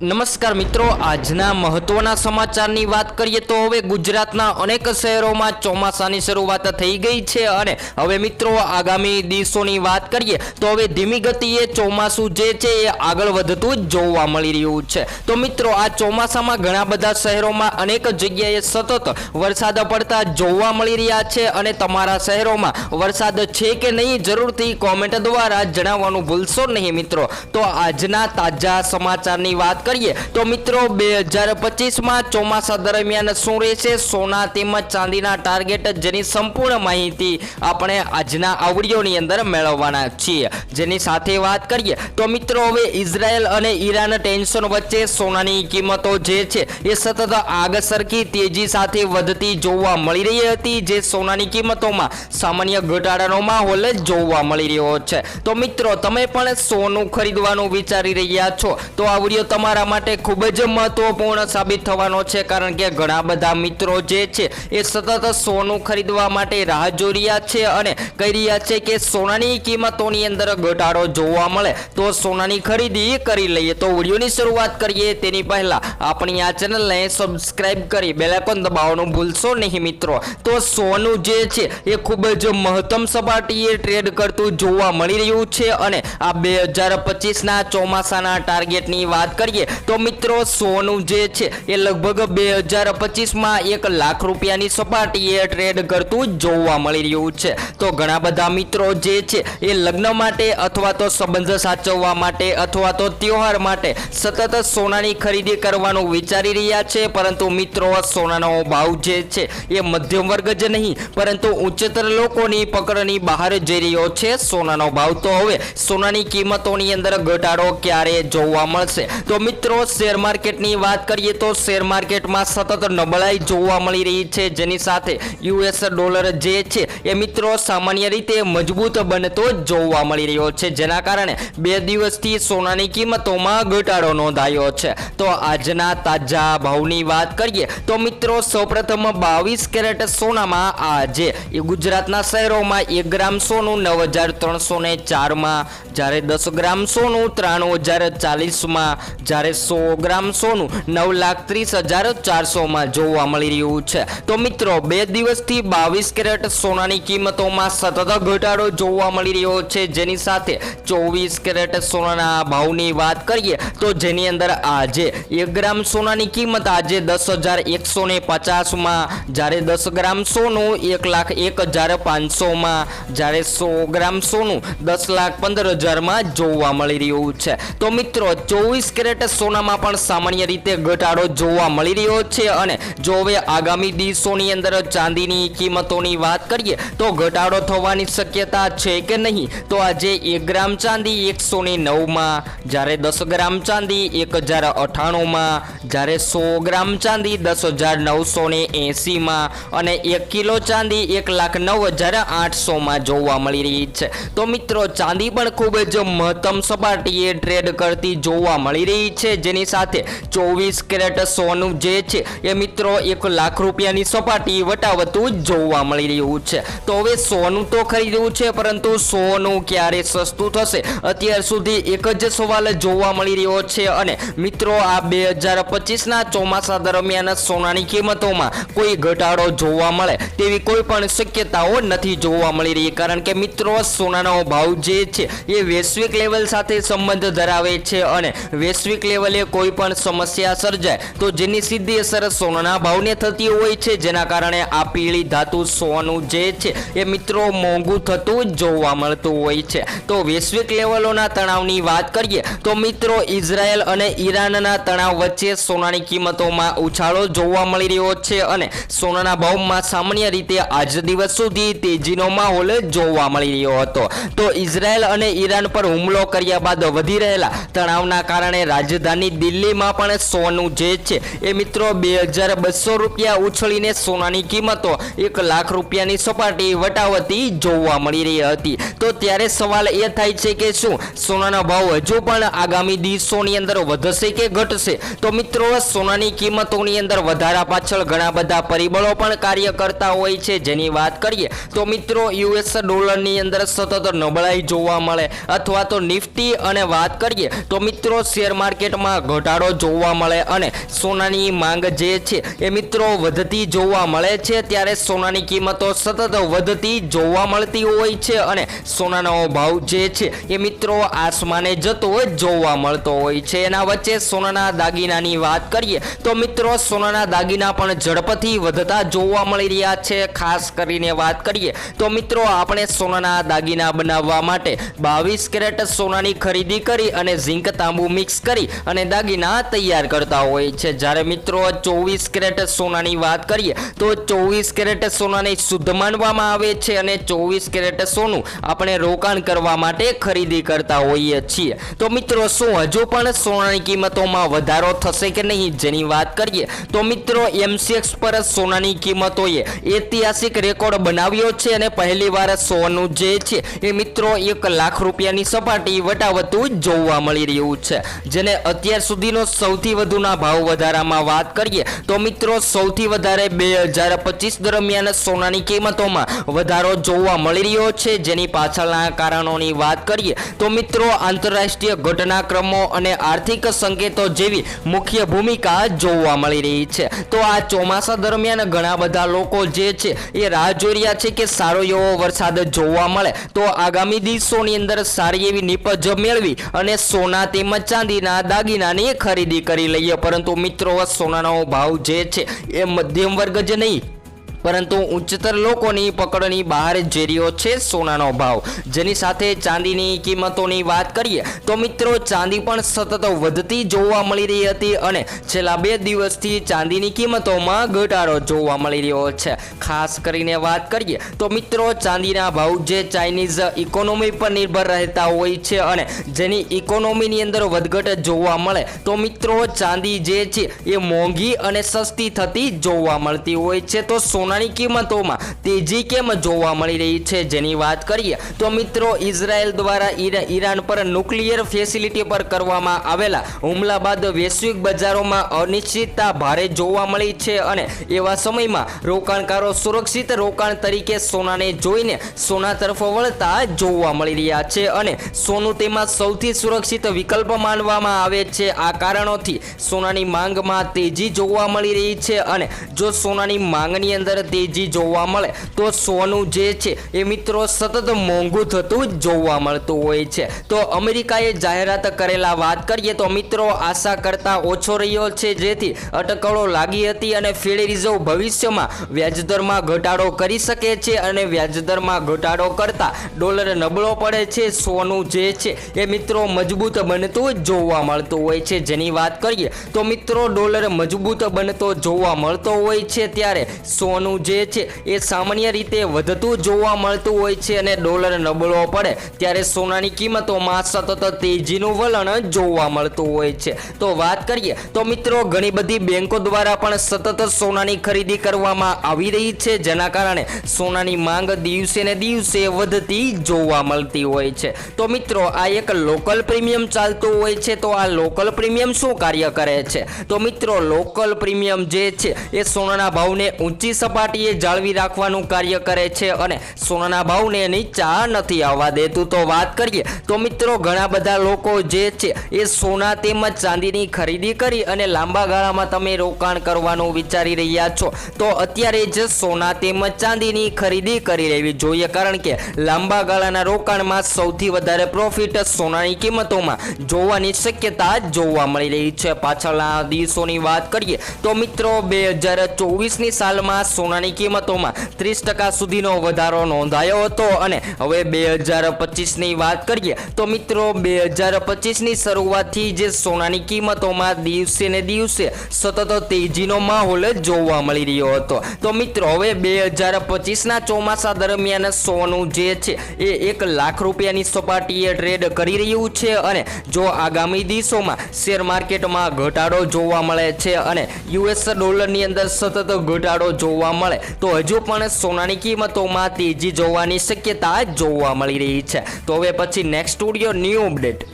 નમસ્કાર મિત્રો, આજના મહત્વના સમાચારની વાત કરીએ તો હવે ગુજરાતના અનેક શહેરોમાં ચોમાસાની શરૂઆત થઈ ગઈ છે અને હવે મિત્રો, આગામી દિવસોની વાત કરીએ તો હવે ધીમી ગતિએ ચોમાસું જે છે એ આગળ વધતું જ જોવા મળી રહ્યું છે. તો મિત્રો, આ ચોમાસામાં ઘણા બધા શહેરોમાં અનેક જગ્યાએ સતત વરસાદ પડતા જોવા મળી રહ્યા છે અને તમારા શહેરોમાં વરસાદ છે કે નહીં જરૂરથી કોમેન્ટ દ્વારા જણાવવાનું ભૂલશો નહીં મિત્રો. તો આજના તાજા સમાચારની વાત કરીએ. તો મિત્રો, બે હજાર પચીસમાં ચોમાસા દરમિયાન શું રહેશે? સોના તેમજ ચાંદીના ટાર્ગેટ જેની સંપૂર્ણ માહિતી આપણે આજના આવડીઓની અંદર મેળવવાના છીએ. જેની સાથે વાત કરીએ, તો મિત્રો, હવે ઇઝરાયલ અને ઈરાન ટેન્શન વચ્ચે સોનાની કિંમતો જે છે, એ સતત આગ સરખી તેજી સાથે વધતી જોવા મળી રહી હતી, જે સોનાની કિંમતોમાં સામાન્ય ઘટાડાનો માહોલ જોવા મળી રહ્યો છે. તો મિત્રો, તમે પણ સોનું ખરીદવાનું વિચારી રહ્યા છો? તો આ તમારા માટે ખૂબ જ મહત્વપૂર્ણ સાબિત થવાનો છે, કારણ કે ઘણા બધા મિત્રો જે છે, એ સતત સોનું ખરીદવા માટે રાહ જોઈ રહ્યા છે અને કહી રહ્યા છે કે સોનાની કિંમતોની અંદર ઘટાડો જોવા મળે. તો સોનાની ખરીદી કરી લઈએ. તો વિડીયોની શરૂઆત કરીએ. તેની પહેલાં આપણી આ ચેનલને સબસ્ક્રાઈબ કરી બેલાઇકોન દબાવવાનું ભૂલશો નહીં મિત્રો. તો સોનું જે છે, એ ખૂબ જ મહત્તમ સપાટીએ ટ્રેડ કરતું જોવા મળી રહ્યું છે અને આ બે હજાર પચીસના ચોમાસાના ટાર્ગેટની વાત કરીએ તો મિત્રો, સોનું જે છે, એ લગભગ બે હજાર પચીસમાં એક લાખ રૂપિયાની સપાટીએ ટ્રેડ કરતું જોવા મળી રહ્યું છે. તો ઘણા બધા મિત્રો જે છે, એ લગ્ન માટે અથવા તો સંબંધ સાચવવા માટે અથવા તો તહેવાર માટે સતત સોનાની ખરીદી કરવાનું વિચારી રહ્યા છે. પરંતુ મિત્રો સોનાનો ભાવ જે છે, એ મધ્યમ વર્ગ જ નહીં, પરંતુ ઉચ્ચતર લોકોની પકડની બહાર જઈ રહ્યો છે. સોનાનો ભાવ તો હવે સોનાની કિંમતોની અંદર ઘટાડો ક્યારે જોવા મળશે? તો મિત્રો શેર માર્કેટની વાત કરીએ તો શેર માર્કેટમાં સતત નબળાઈ જોવા મળી રહી છે. જેની સાથે યુએસ ડોલર જે છે એ મિત્રો સામાન્ય રીતે મજબૂત બનતો જોવા મળી રહ્યો છે. જેના કારણે બે દિવસથી સોનાની કિંમતોમાં ઘટાડો નોંધાયો છે. તો આજના તાજા ભાવની વાત કરીએ તો મિત્રો, સૌપ્રથમ બાવીસ કેરેટ સોનામાં આજે ગુજરાતના શહેરોમાં એક ગ્રામ સોનું નવ હજાર ત્રણસો ને ચારમાં, જ્યારે દસ ગ્રામ સોનું ત્રાણું હજાર ચાલીસમાં, જ્યારે સો ગ્રામ સોનું નવ લાખ ત્રીસ હજાર ચારસોમાં જોવા મળી રહ્યું છે. તો મિત્રો, બે દિવસથી બાવીસ કેરેટ સોનાની કિંમતોમાં સતત ઘટાડો જોવા મળી રહ્યો છે. જેની સાથે ચોવીસ કેરેટ સોનાના ભાવની વાત કરીએ, તો જેની અંદર આજે એક ગ્રામ સોનાની કિંમત આજે દસ હજાર એકસો ને પચાસમાં, જ્યારે દસ ગ્રામ સોનું એક લાખ એક હજાર પાંચસોમાં, જ્યારે સો ગ્રામ સોનું દસ લાખ પંદર હજારમાં જોવા મળી રહ્યું છે. તો મિત્રો, ચોવીસ કેરેટ સોનામાં પણ સામાન્ય રીતે ઘટાડો જોવા મળી રહ્યો છે અને જો હવે આગામી દિવસોની અંદર ચાંદીની કિંમતોની વાત કરીએ, તો ઘટાડો થવાની શક્યતા છે કે નહીં? તો આજે એક ગ્રામ ચાંદી એકસો ને નવમાં, જ્યારે દસ ગ્રામ ચાંદી એક હજાર અઠાણુંમાં જ્યારે સો ગ્રામ ચાંદી દસ હજાર નવસો ને એંસીમાં અને એક કિલો ચાંદી એક લાખ નવ હજાર આઠસોમાં જોવા મળી રહી છે. તો મિત્રો, ચાંદી પણ ખૂબ જ મહત્તમ સપાટીએ ટ્રેડ કરતી જોવા મળી રહી છે જેની સાથે ચોવીસ કેરેટ સોનું જે છે એ મિત્રો એક લાખ રૂપિયાની સપાટી વટાવતું જોવા મળી રહ્યું છે. તો હવે સોનું તો ખરીદવું છે, પરંતુ સોનું ક્યારે સસ્તું થશે? અત્યાર સુધી એક જ સવાલ જોવા મળી રહ્યો છે અને મિત્રો, આ બે હજાર પચીસના ચોમાસા દરમિયાન સોનાની કિંમતોમાં કોઈ ઘટાડો જોવા મળે તેવી કોઈ પણ શક્યતાઓ નથી જોવા મળી રહી. કારણ કે મિત્રો, સોનાનો ભાવ જે છે એ વૈશ્વિક લેવલ સાથે સંબંધ ધરાવે છે અને વૈશ્વિક લેવલે કોઈ પણ સમસ્યા સર્જાય, તો જેની સીધી અસર સોનાના ભાવને થતી હોય છે, જેના કારણે આ પીળી ધાતુ સોનું જે છે, એ મિત્રો મોંઘું થતું જોવા મળતું હોય છે. તો વૈશ્વિક લેવલોના તણાવની વાત કરીએ, તો મિત્રો ઇઝરાયલ અને ઈરાનના તણાવ વચ્ચે સોનાની કિંમતોમાં ઉછાળો જોવા મળી રહ્યો છે અને સોનાના ભાવમાં સામાન્ય રીતે આજ દિવસ સુધી તેજીનો માહોલ જોવા મળી રહ્યો હતો. તો ઇઝરાયલ અને ઈરાન પર હુમલો કર્યા બાદ વધી રહેલા તણાવના કારણે રાજધાની દિલ્હીમાં પણ સોનું જે છે એ મિત્રો બે હજાર બસો રૂપિયા ઉછળીને સોનાની કિંમતો એક લાખ રૂપિયાની સપાટી વટાવતી જોવા મળી રહી હતી. તો ત્યારે સવાલ એ થાય છે કે શું સોનાના ભાવ હજુ પણ આગામી દિવસોની અંદર વધશે કે ઘટશે? તો મિત્રો, સોનાની કિંમતોની અંદર વધારા પાછળ ઘણા બધા પરિબળો પણ કાર્ય કરતા હોય છે. જેની વાત કરીએ, તો મિત્રો, યુએસ ડોલરની અંદર સતત નબળાઈ જોવા મળે. અથવા તો નિફ્ટી અને વાત કરીએ, તો મિત્રો, શેર માર્કેટ માર્કેટમાં ઘટાડો જોવા મળે અને સોનાની માંગ જે છે એ મિત્રો વધતી જોવા મળે છે. ત્યારે સોનાની કિંમતો સતત વધતી જોવા મળતી હોય છે અને સોનાનો ભાવ જે છે એ મિત્રો આસમાને જતો જોવા મળતો હોય છે. એના વચ્ચે સોનાના દાગીનાની વાત કરીએ તો મિત્રો સોનાના દાગીના પણ ઝડપથી વધતા જોવા મળી રહ્યા છે. ખાસ કરીને વાત કરીએ તો મિત્રો આપણે સોનાના દાગીના બનાવવા માટે બાવીસ કેરેટ સોનાની ખરીદી કરી અને ઝીંક તાંબુ મિક્સ કરી અને દાગીના તૈયાર કરતા હોય છે. જ્યારે મિત્રો ચોવીસ કેરેટ સોનાની વાત કરીએ, તો ચોવીસ કેરેટ સોનાને શુદ્ધ માનવામાં આવે છે અને ચોવીસ કેરેટ સોનું આપણે રોકાણ કરવા માટે ખરીદી કરતા હોઈએ છીએ. તો મિત્રો, શું હજુ પણ સોનાની કિંમતોમાં વધારો થશે કે નહીં જેની વાત કરીએ, તો મિત્રો, એમસીએક્સ પર સોનાની કિંમતોએ ઐતિહાસિક રેકોર્ડ બનાવ્યો છે અને પહેલીવાર સોનું જે છે એ મિત્રો એક લાખ રૂપિયાની સપાટી વટાવતું જોવા મળી રહ્યું છે. જેને અત્યાર સુધીનો સૌથી વધુના ભાવ વધારામાં વાત કરીએ તો મિત્રો સૌથી વધારે બે હજાર પચીસ દરમિયાન સોનાની કિંમતોમાં વધારો જોવા મળી રહ્યો છે. જેની પાછળના કારણોની વાત કરીએ તો મિત્રો આંતરરાષ્ટ્રીય ઘટનાક્રમો અને આર્થિક સંકેતો જેવી મુખ્ય ભૂમિકા જોવા મળી રહી છે. તો આ ચોમાસા દરમિયાન ઘણા બધા લોકો જે છે એ રાહ જોઈ રહ્યા છે કે સારો એવો વરસાદ જોવા મળે. તો આગામી દિવસોની અંદર સારી એવી નિપજ મેળવી અને સોના તેમજ ચાંદીના દાગીનાની ખરીદી કરી લઈએ. પરંતુ મિત્રો સોનાનો ભાવ જે છે, એ મધ્યમ વર્ગ જ નહીં પરંતુ ઉચ્ચતર લોકોની પકડની બહાર જઈ રહ્યો છે સોનાનો ભાવ. જેની સાથે ચાંદીની કિંમતોની વાત કરીએ, તો મિત્રો ચાંદી પણ સતત વધતી જોવા મળી રહી હતી અને છેલ્લા બે દિવસથી ચાંદીની કિંમતોમાં ઘટાડો જોવા મળી રહ્યો છે. ખાસ કરીને વાત કરીએ, તો મિત્રો ચાંદીના ભાવ જે ચાઇનીઝ ઇકોનોમી પર નિર્ભર રહેતા હોય છે અને જેની ઇકોનોમીની અંદર વધઘટ જોવા મળે, તો મિત્રો ચાંદી જે છે એ મોંઘી અને સસ્તી થતી જોવા મળતી હોય છે. તો સોનાની કિંમતોમાં તેજી કેમ જોવા મળી રહી છે જેની વાત કરીએ તો મિત્રો ઇઝરાયલ દ્વારા ઈરા- ઈરાન પર ન્યુક્લિયર ફેસિલિટી પર કરવામાં આવેલા હુમલા બાદ વૈશ્વિક બજારોમાં અનિશ્ચિતતા ભારે જોવા મળી છે અને એવા સમયમાં રોકાણકારો સુરક્ષિત રોકાણ તરીકે સોનાને જોઈને સોના તરફ વળતા જોવા મળી રહ્યા છે અને સોનું તેમાં સૌથી સુરક્ષિત વિકલ્પ માનવામાં આવે છે. આ કારણોથી સોનાની માંગમાં તેજી જોવા મળી રહી છે અને જો સોનાની માંગની અંદર તેજી જોવા મળે. તો સોનું જે છે એ મિત્રો સતત મોંઘું થતું જોવા મળતું હોય છે. તો અમેરિકાએ જાહેરાત કરેલા વાત કરીએ તો મિત્રો આશા કરતા ઓછો રહ્યો છે, જેથી અટકળો લાગી હતી અને ફેડ રિઝર્વ ભવિષ્યમાં વ્યાજદરમાં ઘટાડો કરી શકે છે અને વ્યાજદરમાં ઘટાડો કરતા ડોલર નબળો પડે છે. સોનું જે છે એ મિત્રો મજબૂત બનતું જોવા મળતું હોય છે. જેની વાત કરીએ તો મિત્રો ડોલર મજબૂત બનતો જોવા મળતો હોય છે. ત્યારે સોનું જે છે એ સામાન્ય રીતે વધતું જોવા મળતું હોય છે અને ડોલર નબળો પડે, ત્યારે સોનાની કિંમતોમાં સતત તેજીનું વલણ જોવા મળતું હોય છે. તો વાત કરીએ, તો મિત્રો ઘણી બધી બેંકો દ્વારા પણ સતત સોનાની ખરીદી કરવામાં આવી રહી છે, જેના કારણે સોનાની માંગ દિવસે ને દિવસે વધતી જોવા મળતી હોય છે. તો મિત્રો, આ એક લોકલ પ્રીમિયમ ચાલતું હોય છે, તો આ લોકલ પ્રીમિયમ શું કાર્ય કરે છે? તો મિત્રો, લોકલ પ્રીમિયમ જે છે, એ સોનાના ભાવને ઊંચી સપાટીએ જાળવી રાખવાનું કાર્ય કરે છે અને સોનાના ભાવને નીચા નથી આવવા દેતું. તો વાત કરીએ, તો મિત્રો ઘણા બધા લોકો જે છે એ સોના તેમજ ચાંદીની ખરીદી કરી અને લાંબા ગાળામાં તમે રોકાણ કરવાનું વિચારી રહ્યા છો. તો અત્યારે જ સોના તેમજ ચાંદીની ખરીદી કરી લેવી જોઈએ, કારણ કે લાંબા ગાળાના રોકાણમાં સૌથી વધારે પ્રોફિટ સોનાની કિંમતોમાં જોવાની શક્યતા જોવા મળી રહી છે. પાછળના દિવસોની વાત કરીએ, તો મિત્રો બે હજાર ચોવીસની સાલમાં સોનાની કિંમતોમાં ત્રીસ ટકા સુધીનો વધારો નોંધાયો હતો. અને હવે બે હજાર પચીસની વાત કરીએ તો મિત્રો, બે હજાર પચીસની શરૂઆતથી જે સોનાની કિંમતોમાં દિવસે ને દિવસે સતત તેજીનો માહોલ જોવા મળી રહ્યો હતો. તો મિત્રો, હવે બે હજાર પચીસના ચોમાસા દરમિયાન સોનું જે છે એ એક લાખ રૂપિયાની સપાટીએ ટ્રેડ કરી રહ્યું છે. અને જો આગામી દિવસોમાં શેર માર્કેટમાં ઘટાડો જોવા મળે છે અને યુએસ ડોલરની અંદર સતત ઘટાડો જોવા મળે. તો હજુ પણ સોનાની કિંમતોમાં તેજી જોવાની શક્યતા જોવા મળી રહી છે. તો હવે પછી નેક્સ્ટ સ્ટુડિયો ન્યૂ અપડેટ